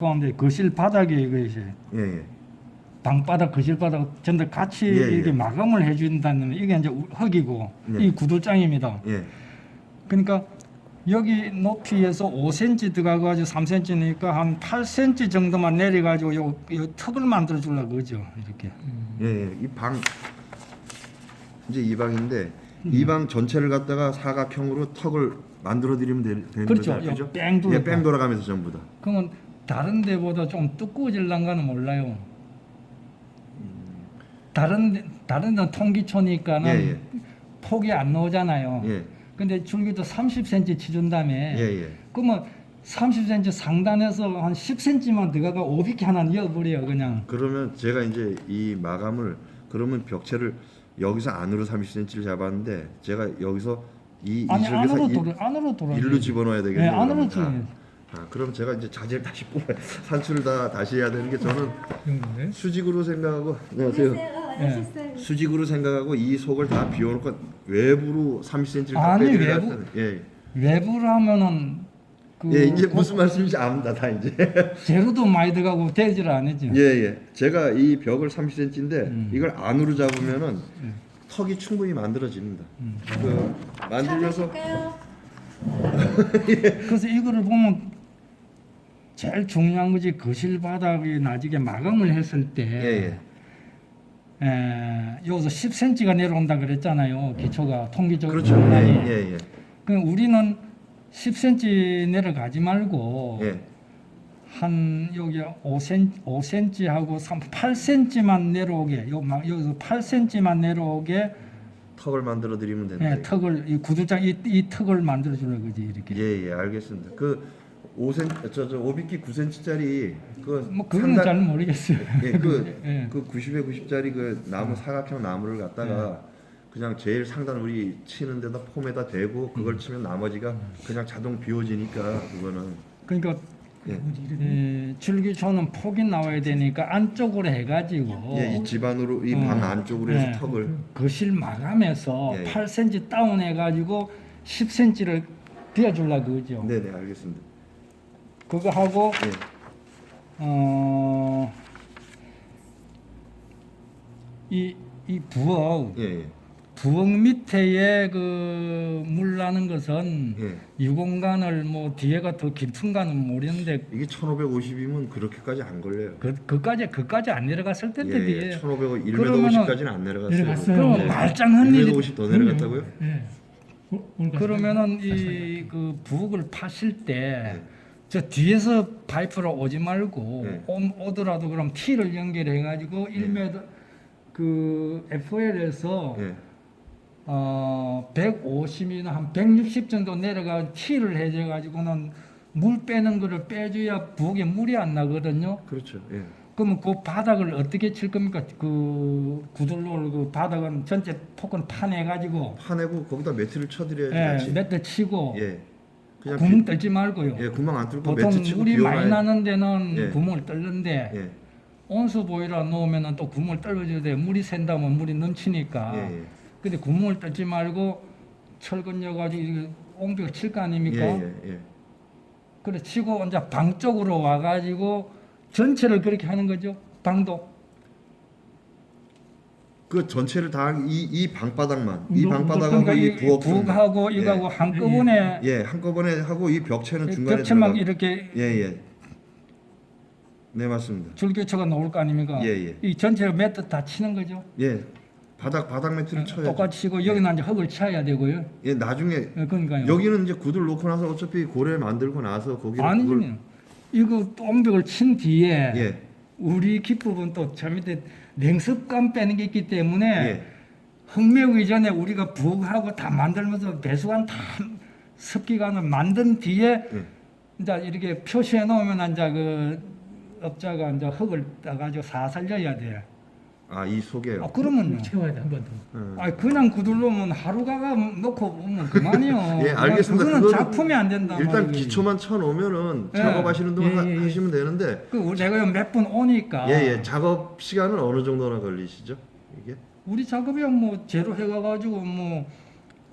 가운데 거실 바닥에 이것이 예, 예. 방바닥 거실 바닥 전부 같이 예, 예. 이렇게 마감을 해준다는 이게 이제 우- 흙이고 예. 이 구들장입니다. 예. 그러니까 여기 높이에서 5cm 들어가가지고 3cm니까 한 8cm 정도만 내려가지고 요, 요 턱을 만들어 주려고 그죠 이렇게. 예, 예. 이 방 이제 이 방인데 이 방 전체를 갖다가 사각형으로 턱을 만들어 드리면 되, 되는 그렇죠. 거죠. 그죠? 요 뺑. 예, 뺑 돌아가면서 전부 다. 그러면 다른 데보다 좀 두꺼워질란가는 몰라요. 다른 데, 다른 데는 통기초니까는 예, 예. 폭이 안 나오잖아요. 예. 근데 줄기도 30cm 치준다며. 예, 예. 그러면 30cm 상단에서 한 10cm만 들어가가 오비키 하나 이어버려요 그냥. 그러면 제가 이제 이 마감을 그러면 벽체를 여기서 안으로 30cm를 잡았는데 제가 여기서 이 아니 이쪽에서 안으로 이- 돌아 안으로 돌아. 일로 집어넣어야 네, 되겠네요. 안으로 그러면 다. 지. 아, 그럼 제가 이제 자재를 다시 뽑아 산출을 다 다시 해야 되는 게 저는 정도네. 수직으로 생각하고 안녕하세요. 안녕하세요. 수직으로 생각하고 이 속을 다 비워놓고 외부로 30cm를 다 아니, 빼드려야 외부- 되는- 예. 외부로 하면은 그 예, 이제 고- 무슨 말씀인지 압니다, 다 이제. 재료도 많이 들어가고 되질 않았죠. 예, 예. 제가 이 벽을 30cm인데 음. 이걸 안으로 잡으면은 음. 턱이 충분히 만들어집니다. 음. 그 만들면서 찾으실까요? 그래서 이거를 보면 제일 중요한 것이 거실 바닥이 나중에 마감을 했을 때 예, 예. 에, 여기서 10cm가 내려온다 그랬잖아요. 기초가 통기적으로 그렇죠. 예, 예, 예. 그 우리는 10cm 내려가지 말고 예. 한 여기 5cm, 5cm 하고 3, 8cm만 내려오게 요 막 여기서 8cm만 내려오게 턱을 만들어 드리면 된다. 예, 턱을 이 구두장 이, 이 턱을 만들어 주는 거지 이렇게. 예, 예, 알겠습니다. 그 5cm 저저 오비키 9cm짜리 그뭐 그거는 상단- 잘 모르겠어요. 예, 그, 예. 그 90에 90짜리 그 나무 사각형 나무를 갖다가 그냥 제일 상단 우리 치는 데다 폼에다 대고 그걸 음. 치면 나머지가 그냥 자동 비워지니까 그거는 그러니까 예. 예, 줄기초는 폭이 나와야 되니까 안쪽으로 해가지고 예, 이 집안으로 이 어. 방 안쪽으로 해서 예. 턱을 거실 마감해서 예, 예. 8cm 다운해가지고 10cm를 비워주려고 그죠. 네, 네, 알겠습니다. 그거 하고 예. 어, 이, 이 부엌, 예, 예. 부엌 밑에에 그물 나는 것은 예. 이 공간을 뭐 뒤에가 더 깊은가는 모르는데 이게 1550이면 그렇게까지 안 걸려요. 그 그까지 그까지 안 내려갔을 텐데 예, 뒤에. 1550, 그러면은 1m50까지는 안 내려갔어요. 내려갔어요. 그럼 예. 말짱한 일이 1m50 더 내려갔다고요? 예. 그러면은 이 그 부엌을 파실 때 네. 저 뒤에서 파이프로 오지 말고 네. 오, 더라도 그럼 T를 연결해 가지고 네. 1m 그 FL에서 예. 어 150이나 한 160 정도 내려가 T를 해줘 가지고는 물 빼는 거를 빼줘야 부엌에 물이 안 나거든요. 그렇죠. 예. 그러면 그 바닥을 어떻게 칠 겁니까? 그 구들로 그 바닥은 전체 폭은 파내 가지고 파내고 거기다 매트를 쳐드려야지 예. 몇대 치고 예. 그냥 구멍 비- 뚫지 말고요. 예, 구멍 안 뚫고 보통 매트 치고 물이 많이 비워놔야- 나는 데는 예. 구멍을 뚫는데 예. 온수 보일러 놓으면은 또 구멍을 뚫어줘야 돼. 물이 샌다면 물이 넘치니까. 예, 예. 근데 구멍을 뚫지 말고 철근 여 가지고 이렇게 옹벽 칠 거 아닙니까? 예, 예, 예. 그래 치고 이제 방 쪽으로 와 가지고 전체를 그렇게 하는 거죠. 방도. 그 전체를 다이이 방바닥만 이 뭐- 방바닥하고 이 부엌 부엌하고 이거하고 한꺼번에 예 한꺼번에 하고 이 벽체는 중간에 벽체만. 이렇게 예예 네 맞습니다 줄교체가 나올 거 아닙니까? 예, 예. 이 전체를 매트 다 치는 거죠. 예 바닥 바닥 매트를 쳐야 네, 똑같이 치고 여기는 이제 흙을 쳐야 되고요. 예 나중에 예, 그러니까요. 여기는 이제 구들 놓고 나서 어차피 고래 만들고 나서 거기를 그걸- 아니면 이거 똥벽을 친 뒤에 예 우리 기법은 또저 밑에 냉습감 빼는 게 있기 때문에 예. 흙 메우기 전에 우리가 부엌하고 다 만들면서 배수관 다 습기관을 만든 뒤에 예. 이제 이렇게 표시해 놓으면 이제 그 업자가 이제 흙을 따가지고 사 살 려야 돼. 아 이 속에요 아, 그러면요. 채워야 돼 한 번 더. 음. 아 그냥 구들로면 하루가가 놓고 보면 그만이요. 예, 알겠습니다. 그거는 그거는 작품이 안 된다. 일단 말이지. 기초만 쳐놓으면은 예. 작업하시는 동안 예, 예, 예. 하, 시면 되는데 그 내가 몇분 오니까 예예 작업 시간은 어느 정도나 걸리시죠 이게 우리 작업이 뭐 재료 해가가지고 뭐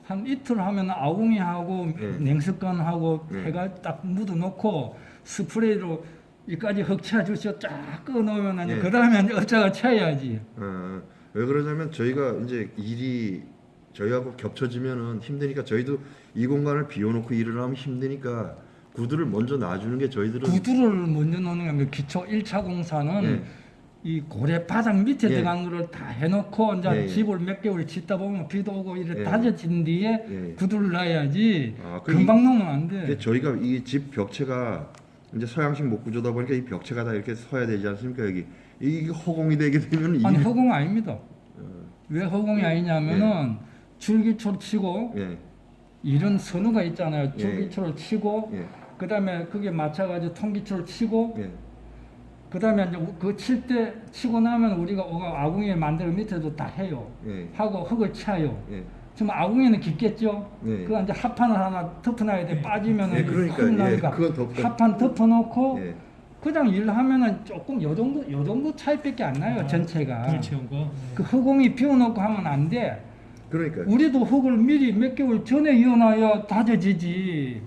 한 이틀 하면 아웅이 하고 예. 냉습관 하고 예. 해가 딱 묻어 놓고 스프레이로 이까지 흙 채주셔 쫙 끊어놓으면 예. 그 다음에 어쩌가 쳐야지. 어, 왜 그러냐면 저희가 이제 일이 저희하고 겹쳐지면은 힘드니까 저희도 이 공간을 비워놓고 일을 하면 힘드니까 구두를 먼저 놔주는 게 저희들은 구두를 먼저 놓는 게 기초 1차 공사는 예. 이 고래 바닥 밑에 예. 들어간 거를 다 해놓고 이제 예, 예. 집을 몇 개월 짓다 보면 비도 오고 이래 예. 다져진 뒤에 예. 구두를 놔야지 아, 그 금방 놓으면 안 근데 돼. 저희가 이 집 벽체가 이제 서양식 목구조다 보니까 이 벽체가 다 이렇게 서야 되지 않습니까 여기 이게 허공이 되게 되면 이 아니 허공 아닙니다. 왜 허공이 아니냐면은 줄기초를 치고 예, 이런 선우가 있잖아요. 예. 줄기초를 치고 예, 그다음에 그게 맞춰가지고 통기초를 치고 예, 그다음에 이제 그 칠 때 치고 나면 우리가 어가 아궁이 만들어 밑에도 다 해요. 예, 하고 흙을 차요. 예. 지금 아궁이는 깊겠죠. 네. 그거 이제 합판을 하나 덮어놔야 돼. 빠지면 예, 그러니까, 흙 나니까 예, 그건 덮어. 합판 덮어놓고 예. 그냥 일하면은 조금 요 정도 요 정도 차이밖에 안 나요 아, 전체가. 불 채운 거. 그 허공이 비워놓고 하면 안 돼. 그러니까 우리도 흙을 미리 몇 개월 전에 이어놔야 다져지지.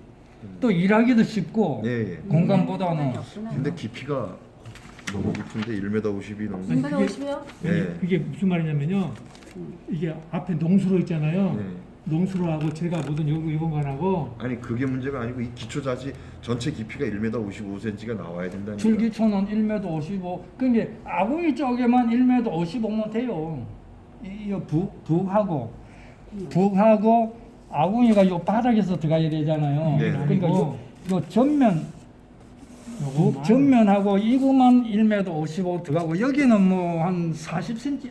또 일하기도 쉽고 예, 예. 공간보다는 근데 깊이가 너무 깊은데 1m 50이 넘는 아니, 그게- 오시면 예. 그게 무슨 말이냐면요. 이게 앞에 농수로 있잖아요. 예. 농수로하고 제가 모든 요, 요 공간하고 아니 그게 문제가 아니고 이 기초 자지 전체 깊이가 1m 55cm가 나와야 된다니까. 줄기초는 1m 55. 그게 아궁이 쪽에만 1m 55면 돼요. 이, 이 북, 북하고 북하고 아궁이가 요 바닥에서 들어가야 되잖아요. 네. 그러니까 요, 요 전면 북 요거만 전면하고 이거만 1m 55 들어가고 여기는 뭐 한 40cm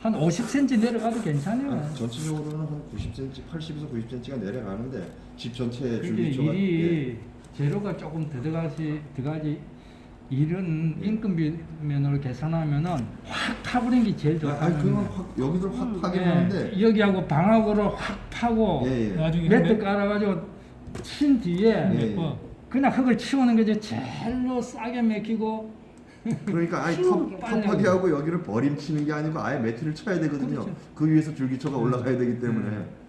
한 50cm 내려가도 괜찮아요. 아니, 전체적으로는 한 90cm, 80에서 90cm가 내려가는데 집 전체 근데 줄기초가 예. 일이 재료가 조금 들어가지 들어가지 일은 예. 인건비 면으로 계산하면은 확 파버린 게 제일 아, 좋다. 아니 그건 확 여기를 확 파긴 예, 하는데 여기하고 방하고를 확 파고 예, 예. 나중에 매트 몇- 깔아가지고 친 뒤에 예, 예. 뭐 그냥 흙을 치우는 거지 제일로 싸게 맥히고 그러니까 아예 키우는 게 빨리 텁텁하게 하고 여기를 버림치는 게 아니고 아예 매트를 쳐야 되거든요. 그렇죠. 그 위에서 줄기초가 올라가야 되기 때문에 음.